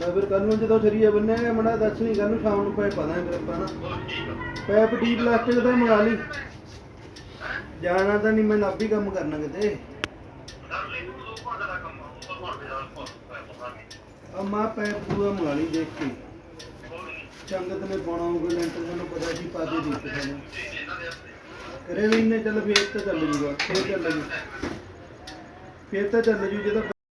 ਮੈਂ ਫਿਰ ਕੱਲ ਨੂੰ ਜਦੋਂ ਸਰੀਆ ਬੰਨਿਆ ਮੜਾ ਦੱਸ ਨਹੀਂ ਕੱਲ ਨੂੰ ਸ਼ਾਮ ਨੂੰ ਪੈ ਪਤਾ ਫਿਰ ਆਪਾਂ ਨਾ ਪੈਪ ਡੀ ਪਲਾਸਟਿਕ ਦਾ ਮੰਗਾ ਲਈ। ਜਾਣਾ ਤਾਂ ਨਹੀਂ, ਮੈਂ ਨਾਭੀ ਕੰਮ ਕਰਨਾ ਕਿਤੇ। ਆ ਮਾਂ ਪੈਪ ਪੂਰਾ ਮੰਗਾ ਲਈ ਦੇਖ ਕੇ। ਸੰਗਤ ਨੇ ਪਾਉਣਾ ਹੋਊਗਾ, ਲੈਂਟਰ ਮੈਨੂੰ ਪਤਾ ਸੀ ਪਾ ਦੇ ਦਿੱਤੇ ਸਾਨੂੰ ਕਰੇ ਵੀ ਇਹਨੇ ਚੱਲ ਫੇਰ ਤਾਂ ਚੱਲ ਜੂਗਾ, ਫੇਰ ਚੱਲ ਜੂ। ਫੇਰ ਤਾਂ ਚੱਲ ਜੂ, ਜਦੋਂ